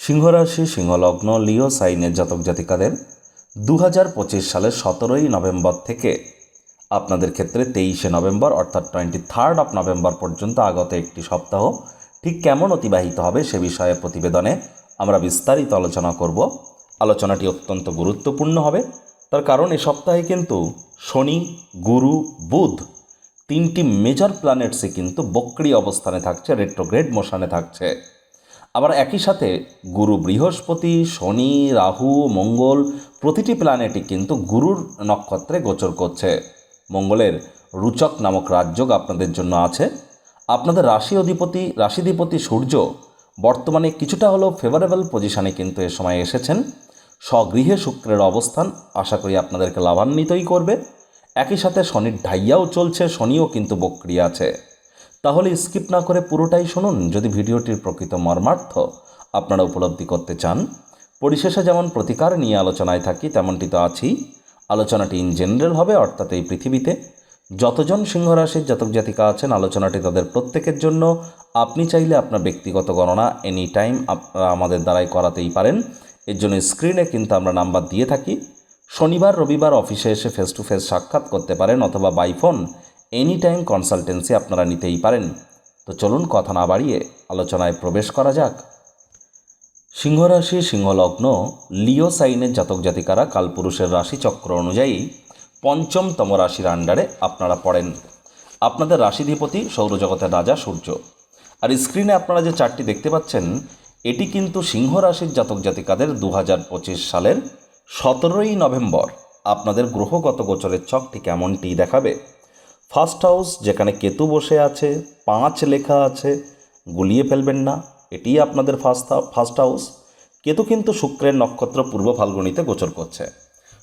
সিংহরাশি সিংহলগ্ন লিও সাইনের জাতক জাতিকাদের দু হাজার পঁচিশ সালের সতেরোই নভেম্বর থেকে আপনাদের ক্ষেত্রে তেইশে নভেম্বর অর্থাৎ টোয়েন্টি থার্ড অফ নভেম্বর পর্যন্ত আগত একটি সপ্তাহ ঠিক কেমন অতিবাহিত হবে সে বিষয়ে প্রতিবেদনে আমরা বিস্তারিত আলোচনা করব। আলোচনাটি অত্যন্ত গুরুত্বপূর্ণ হবে। তার কারণ এ সপ্তাহে কিন্তু শনি, গুরু, বুধ তিনটি মেজর প্ল্যানেটসই কিন্তু বক্রি অবস্থানে থাকছে রেট্রোগ্রেড মোশনে থাকছে। আবার একই সাথে গুরু বৃহস্পতি, শনি, রাহু, মঙ্গল প্রতিটি প্ল্যানেটই কিন্তু গুরুর নক্ষত্রে গোচর করছে। মঙ্গলের রুচক নামক রাজযোগ আপনাদের জন্য আছে। আপনাদের রাশি অধিপতি, রাশিধিপতি সূর্য বর্তমানে কিছুটা হলেও ফেভারেবল পজিশনে কিন্তু এ সময় এসেছেন। স্বগৃহে শুক্রের অবস্থান আশা করি আপনাদেরকে লাভান্বিতই করবে। একই সাথে শনির ঢাইয়াও চলছে, শনিও কিন্তু বক্রিয়া আছে। তাহলে স্কিপ না করে পুরোটাই শুনুন যদি ভিডিওটির প্রকৃত মর্মার্থ আপনারা উপলব্ধি করতে চান। পরিশেষে যেমন প্রতিকার নিয়ে আলোচনায় থাকি, তেমনটি তো আছেই। আলোচনাটি ইন জেনারেল হবে, অর্থাৎ এই পৃথিবীতে। যতজন সিংহরাশির জাতক জাতিকা আছেন, আলোচনাটি তাদের প্রত্যেকের জন্য। আপনি চাইলে আপনার ব্যক্তিগত গণনা এনি টাইম আপনারা আমাদের দ্বারাই করাতেই পারেন। এর জন্য স্ক্রিনে কিন্তু আমরা নাম্বার দিয়ে থাকি। শনিবার, রবিবার অফিসে এসে ফেস টু ফেস সাক্ষাৎ করতে পারেন অথবা by phone any time consultancy আপনারা নিতেই পারেন। তো চলুন কথা না বাড়িয়ে আলোচনায় প্রবেশ করা যাক। সিংহরাশি, সিংহলগ্ন, লিও সাইনের জাতক জাতিকারা কালপুরুষের রাশিচক্র অনুযায়ী পঞ্চমতম রাশির আন্ডারে আপনারা পড়েন। আপনাদের রাশিধিপতি সৌরজগতের রাজা সূর্য। আর স্ক্রিনে আপনারা যে চারটি দেখতে পাচ্ছেন, এটি কিন্তু সিংহ রাশির জাতক জাতিকাদের দু হাজার পঁচিশ সালের সতেরোই নভেম্বর। আপনাদের গ্রহগত গোচরের ছকটি কেমনটি দেখাবে? ফার্স্ট হাউস, যেখানে কেতু বসে আছে, পাঁচ লেখা আছে, গুলিয়ে ফেলবেন না, এটিই আপনাদের ফার্স্ট ফার্স্ট হাউস। কেতু কিন্তু শুক্রের নক্ষত্র পূর্ব ফাল্গুনিতে গোচর করছে।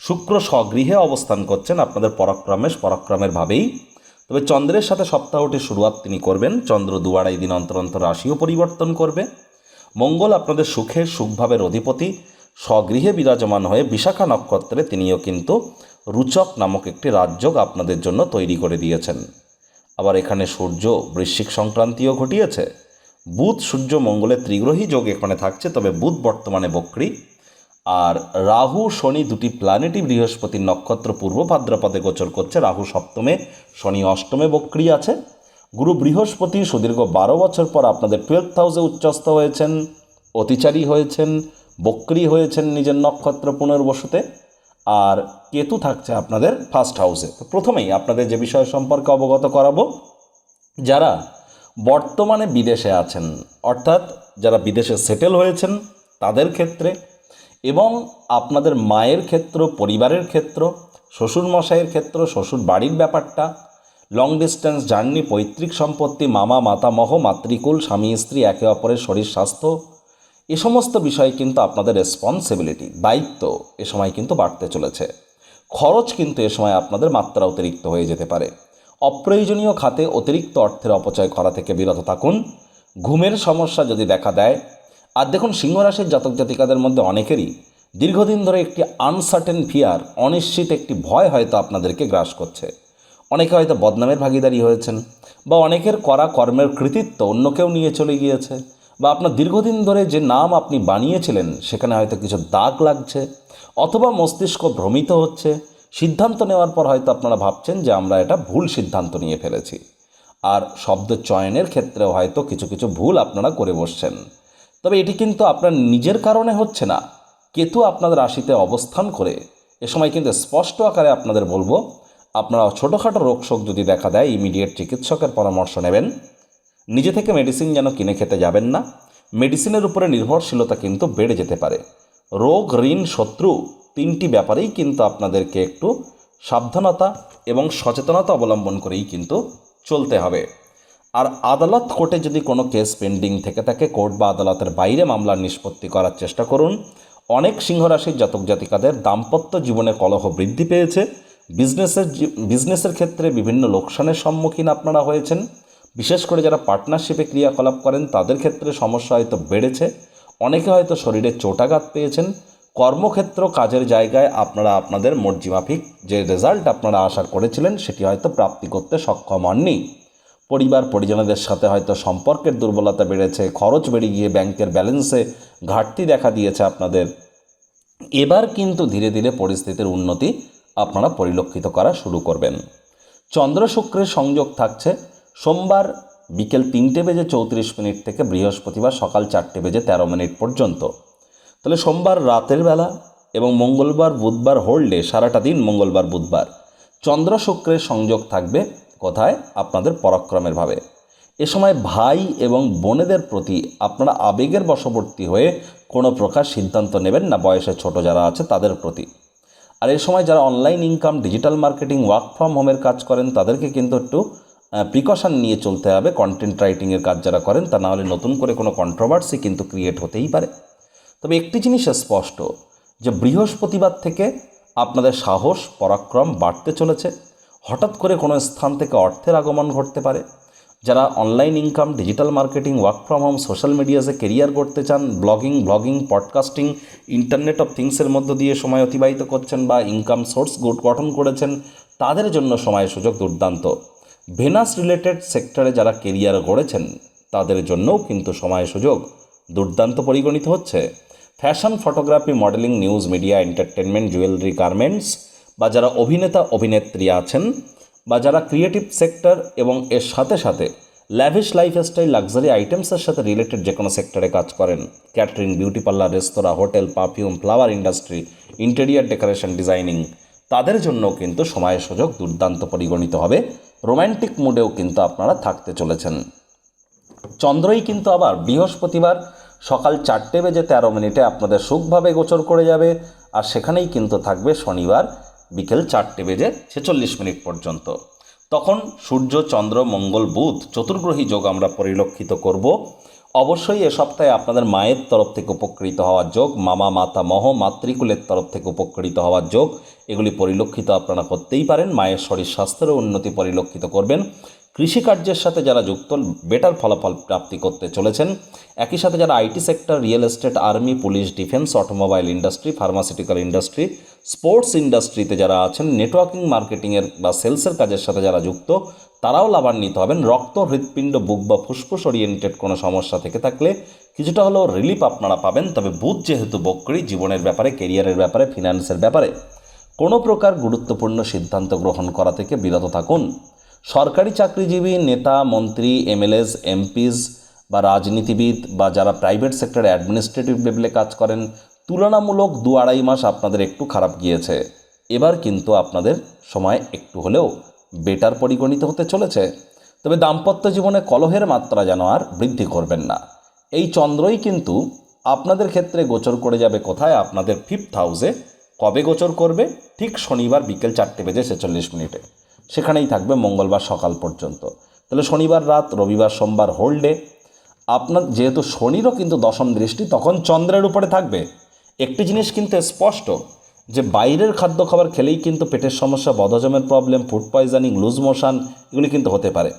শুক্র স্বগৃহে অবস্থান করছেন আপনাদের পরাক্রমেশ, পরাক্রমের ভাবেই। তবে চন্দ্রের সাথে সপ্তাহটি শুরুয়াত তিনি করবেন। চন্দ্র দু আড়াই দিন অন্তর অন্তর রাশিও পরিবর্তন করবে। মঙ্গল আপনাদের সুখে, সুখভাবের অধিপতি। স্বগৃহে বিরাজমান হয়ে বিশাখা নক্ষত্রে তিনিও কিন্তু রুচক নামক একটি রাজযোগ আপনাদের জন্য তৈরি করে দিয়েছেন। আবার এখানে সূর্য, বৃশ্চিক সংক্রান্তিও ঘটিয়েছে। বুধ, সূর্য মঙ্গলের ত্রিগ্রহী যোগ এখানে থাকছে, তবে বুধ বর্তমানে বক্রী। আর রাহু, শনি দুটি প্ল্যানেটই বৃহস্পতির নক্ষত্র পূর্ব ভাদ্রপদে গোচর করছে। রাহু সপ্তমে, শনি অষ্টমে বক্রী আছে। গুরু বৃহস্পতি সুদীর্ঘ বারো বছর পর আপনাদের টুয়েলভ হাউসে উচ্চস্থ হয়েছেন, অতিচারী হয়েছেন বক্রী হয়েছেন নিজের নক্ষত্র পুনর্বসুতে, আর কেতু থাকছে আপনাদের ফার্স্ট হাউসে তো প্রথমেই আপনাদের যে বিষয় সম্পর্কে অবগত করাবো, যারা বর্তমানে বিদেশে আছেন, অর্থাৎ যারা বিদেশে সেটেল হয়েছেন তাদের ক্ষেত্রে এবং আপনাদের মায়ের ক্ষেত্র, পরিবারের ক্ষেত্র, শ্বশুরমশাইয়ের ক্ষেত্র শ্বশুর বাড়ির ব্যাপারটা লং ডিস্টেন্স জার্নি পৈতৃক সম্পত্তি, মামা, মাতামহ, মাতৃকুল, স্বামী, স্ত্রী, একে অপরের শরীর, স্বাস্থ্য এ সমস্ত বিষয় কিন্তু আপনাদের রেসপন্সিবিলিটি দায়িত্ব এ সময় কিন্তু বাড়তে চলেছে। খরচ কিন্তু এ সময় আপনাদের মাত্রা অতিরিক্ত হয়ে যেতে পারে। অপ্রয়োজনীয় খাতে অতিরিক্ত অর্থের অপচয় করা থেকে বিরত থাকুন। ঘুমের সমস্যা যদি দেখা দেয়, আর দেখুন সিংহরাশির জাতক জাতিকাদের মধ্যে অনেকেরই দীর্ঘদিন ধরে একটি আনসার্টেন ফিয়ার অনিশ্চিত একটি ভয় হয়তো আপনাদেরকে গ্রাস করছে। অনেকে হয়তো বদনামের ভাগিদারি হয়েছেন, বা অনেকের করা কর্মের কৃতিত্ব অন্য কেউ নিয়ে চলে গিয়েছে। বা আপনার দীর্ঘদিন ধরে যে নাম আপনি বানিয়েছিলেন, সেখানে হয়তো কিছু দাগ লাগছে অথবা মস্তিষ্ক ভ্রমিত হচ্ছে, সিদ্ধান্ত নেওয়ার পর হয়তো আপনারা ভাবছেন যে আমরা এটা ভুল সিদ্ধান্ত নিয়ে ফেলেছি। আর শব্দ চয়নের ক্ষেত্রেও হয়তো কিছু কিছু ভুল আপনারা করে বসছেন। তবে এটি কিন্তু আপনার নিজের কারণে হচ্ছে না। কেতু আপনাদের রাশিতে অবস্থান করে, এ সময় কিন্তু স্পষ্ট আকারে আপনাদের বলব, আপনারা ছোটোখাটো রোগ শোক যদি দেখা দেয় ইমিডিয়েট চিকিৎসকের পরামর্শ নেবেন। নিজে থেকে মেডিসিন যেন কিনে খেতে যাবেন না। মেডিসিনের উপরে নির্ভরশীলতা কিন্তু বেড়ে যেতে পারে। রোগ, ঋণ, শত্রু তিনটি ব্যাপারেই কিন্তু আপনাদেরকে একটু সাবধানতা এবং সচেতনতা অবলম্বন করেই কিন্তু চলতে হবে। আর আদালত কোর্টে যদি কোনো কেস পেন্ডিং থেকে থাকে, কোর্ট বা আদালতের বাইরে মামলার নিষ্পত্তি করার চেষ্টা করুন। অনেক সিংহরাশির জাতক জাতিকাদের দাম্পত্য জীবনে কলহ বৃদ্ধি পেয়েছে। বিজনেসের বিজনেসের ক্ষেত্রে বিভিন্ন লোকসানের সম্মুখীন আপনারা হয়েছেন। বিশেষ করে যারা পার্টনারশিপে ক্রিয়াকলাপ করেন, তাদের ক্ষেত্রে সমস্যা হয়তো বেড়েছে। অনেকে হয়তো শরীরে চোটাঘাত পেয়েছেন। কর্মক্ষেত্র, কাজের জায়গায় আপনারা আপনাদের মর্জিমাফিক যে রেজাল্ট আপনারা আশা করেছিলেন, সেটি হয়তো প্রাপ্তি করতে সক্ষম হননি। পরিবার, পরিজনদের সাথে হয়তো সম্পর্কের দুর্বলতা বেড়েছে, খরচ বেড়ে গিয়ে ব্যাংকের ব্যালেন্সে ঘাটতি দেখা দিয়েছে আপনাদের। এবার কিন্তু ধীরে ধীরে পরিস্থিতির উন্নতি আপনারা পরিলক্ষিত করা শুরু করবেন। চন্দ্র শুক্রের সংযোগ থাকছে। সোমবার বিকেল তিনটে বেজে চৌত্রিশ মিনিট থেকে বৃহস্পতিবার সকাল চারটে বেজে তেরো মিনিট পর্যন্ত। তাহলে সোমবার রাতের বেলা এবং মঙ্গলবার, বুধবার হোল্ডে সারাটা দিন মঙ্গলবার, বুধবার। চন্দ্র শুক্রের সংযোগ থাকবে কোথায়? আপনাদের পরাক্রমের ভাবে। এ সময় ভাই এবং বোনেদের প্রতি আপনারা আবেগের বশবর্তী হয়ে কোনো প্রকার সিদ্ধান্ত নেবেন না, বয়সে ছোট যারা আছে তাদের প্রতি। আর এ সময় যারা online income digital marketing work from হোমের কাজ করেন, তাদেরকে কিন্তু একটু প্রিকশন নিয়ে চলতে হবে কন্টেন্ট রাইটিংয়ের কাজ যারা করেন, তা নাহলে নতুন করে কোনো কন্ট্রোভার্সি কিন্তু ক্রিয়েট হতেই পারে। তবে একটি জিনিস স্পষ্ট, যে বৃহস্পতিবার থেকে আপনাদের সাহস, পরাক্রম বাড়তে চলেছে। হঠাৎ করে কোনো স্থান থেকে অর্থের আগমন ঘটতে পারে। যারা online income digital marketing work from home social মিডিয়াসে career করতে চান blogging blogging podcasting internet of থিংসের মধ্য দিয়ে সময় অতিবাহিত করছেন বা ইনকাম সোর্স গঠন করেছেন, তাদের জন্য সময় সুযোগ দুর্দান্ত। ভেনাস রিলেটেড সেক্টরে যারা কেরিয়ার গড়েছেন, তাদের জন্যও কিন্তু সময় সুযোগ দুর্দান্ত পরিগণিত হচ্ছে। Fashion photography, modelling, news, media entertainment jewellery, garments, বা যারা অভিনেতা, অভিনেত্রী আছেন, বা যারা ক্রিয়েটিভ সেক্টর এবং এর সাথে সাথে ল্যাভিশ লাইফস্টাইল লাক্সারি আইটেমসের সাথে রিলেটেড যে কোনো সেক্টরে কাজ করেন। ক্যাটারিং বিউটি পার্লার রেস্তোরাঁ hotel perfume flower industry interior decoration designing তাদের জন্য কিন্তু সময়ের সুযোগ দুর্দান্ত পরিগণিত হবে। রোম্যান্টিক মুডেও কিন্তু আপনারা থাকতে চলেছেন। চন্দ্রই কিন্তু আবার বৃহস্পতিবার সকাল চারটে বেজে তেরো মিনিটে আপনাদের সুখভাবে গোচর করে যাবে আর সেখানেই কিন্তু থাকবে শনিবার বিকেল চারটে বেজে ছেচল্লিশ মিনিট পর্যন্ত। তখন সূর্য, চন্দ্র, মঙ্গল, বুধ, চতুর্গ্রহী যোগ আমরা পরিলক্ষিত করব। অবশ্যই এ সপ্তাহে আপনাদের মায়ের তরফ থেকে উপকৃত হওয়ার যোগ, মামা, মাতা, মহ, মাতৃকুলের তরফ থেকে উপকৃত হওয়ার যোগ, এগুলি পরিলক্ষিত আপনারা করতেই পারেন, মায়ের শরীর স্বাস্থ্যেরও উন্নতি পরিলক্ষিত করবেন। কৃষিকার্যের সাথে যারা যুক্ত, বেটার ফলাফল প্রাপ্তি করতে চলেছেন, একই সাথে যারা IT sector, real estate, army, police, defence, automobile industry, pharmaceutical industry, sports ইন্ডাস্ট্রিতে যারা আছেন, নেটওয়ার্কিং, মার্কেটিংয়ের বা সেলসের কাজের সাথে যারা যুক্ত তারাও লাভান্বিত হবেন। রক্ত, হৃৎপিণ্ড, বুক বা ফুসফুস ওরিয়েন্টেড কোনো সমস্যা থেকে থাকলে কিছুটা হলেও রিলিফ আপনারা পাবেন। তবে বুধ যেহেতু বক্রি, জীবনের ব্যাপারে কেরিয়ারের ব্যাপারে ফিনান্সের ব্যাপারে, কোনো প্রকার গুরুত্বপূর্ণ সিদ্ধান্ত গ্রহণ করা থেকে বিরত থাকুন। সরকারি চাকরিজীবী, নেতা, মন্ত্রী এমএলএস এমপিস বা রাজনীতিবিদ বা যারা প্রাইভেট সেক্টরে অ্যাডমিনিস্ট্রেটিভ লেভেলে কাজ করেন, তুলনামূলক দু আড়াই মাস আপনাদের একটু খারাপ গিয়েছে। এবার কিন্তু আপনাদের সময় একটু হলেও বেটার পরিগণিত হতে চলেছে, তবে দাম্পত্য জীবনে কলহের মাত্রা যেন আর বৃদ্ধি করবেন না। এই চন্দ্রই কিন্তু আপনাদের ক্ষেত্রে গোচর করে যাবে কোথায়? আপনাদের ফিফথ হাউসে কবে গোচর করবে? ঠিক শনিবার বিকেল চারটে বেজে ছেচল্লিশ মিনিটে। সেখানেই থাকবে মঙ্গলবার সকাল পর্যন্ত। তাহলে শনিবার রাত, রবিবার সোমবার হোল্ডে আপনার যেহেতু শনিরও কিন্তু দশম দৃষ্টি, তখন চন্দ্রের উপরে থাকবে। একটি জিনিস কিন্তু স্পষ্ট যে বাইরের খাদ্য খাবার খেলেই কিন্তু পেটের সমস্যা, বদহজমের problem food poisoning loose motion এগুলি কিন্তু হতে পারে।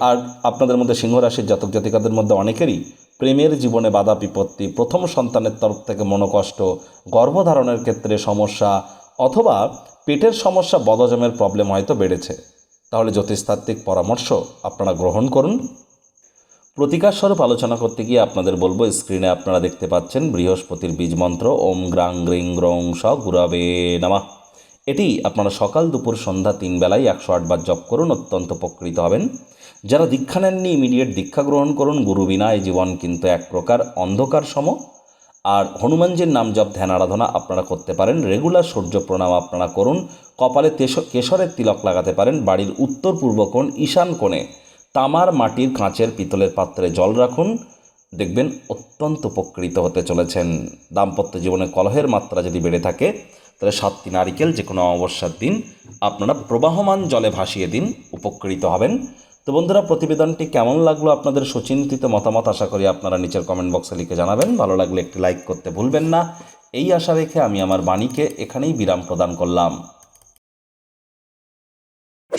আর আপনাদের মধ্যে সিংহ রাশির জাতক জাতিকাদের মধ্যে অনেকেরই প্রেমের জীবনে বাধা বিপত্তি, প্রথম সন্তানের তরফ থেকে মনোকষ্ট, গর্ভধারণের ক্ষেত্রে সমস্যা, অথবা পেটের সমস্যা, বদহজমের প্রবলেম হয়তো বেড়েছে। তাহলে জ্যোতিষতাত্ত্বিক পরামর্শ আপনারা গ্রহণ করুন। প্রতিকার স্বরূপ আলোচনা করতে গিয়ে আপনাদের বলব, স্ক্রিনে আপনারা দেখতে পাচ্ছেন বৃহস্পতির বীজ মন্ত্র, ওম গ্রাং গ্রিং গ্রং স গুরাবে নামা। এটি আপনারা সকাল দুপুর সন্ধ্যা তিন বেলায় একশো আটবার জপ করুন, অত্যন্ত উপকৃত হবেন। যারা দীক্ষা নেননি, ইমিডিয়েট দীক্ষা গ্রহণ করুন, গুরু বিনা এই জীবন কিন্তু এক প্রকার অন্ধকার সম। আর হনুমানজির নাম জপ, ধ্যান, আরাধনা আপনারা করতে পারেন, রেগুলার সূর্য প্রণাম আপনারা করুন, কপালে কেশরের তিলক লাগাতে পারেন, বাড়ির উত্তর পূর্ব কোণ, ঈশান কোণে। তামার মাটির কাঁচের পিতলের পাত্রে জল রাখুন। দেখবেন অত্যন্ত উপকৃত হতে চলেছেন। দাম্পত্য জীবনে কলহের মাত্রা যদি বেড়ে থাকে, তাহলে সাতটি নারিকেল যে কোনো অমাবস্যার দিন আপনারা প্রবাহমান জলে ভাসিয়ে দিন, উপকৃত হবেন। তো বন্ধুরা, প্রতিবেদনটি কেমন লাগল আপনাদের সুচিন্তিত মতামত আশা করি আপনারা নিচের কমেন্ট বক্সে লিখে জানাবেন। ভালো লাগলে একটি লাইক করতে ভুলবেন না। এই আশা রেখে আমি আমার বাণীকে এখানেই বিরাম প্রদান করলাম।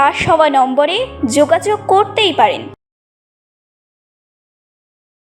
ফ্ল্যাশ হওয়া নম্বরে যোগাযোগ করতেই পারেন।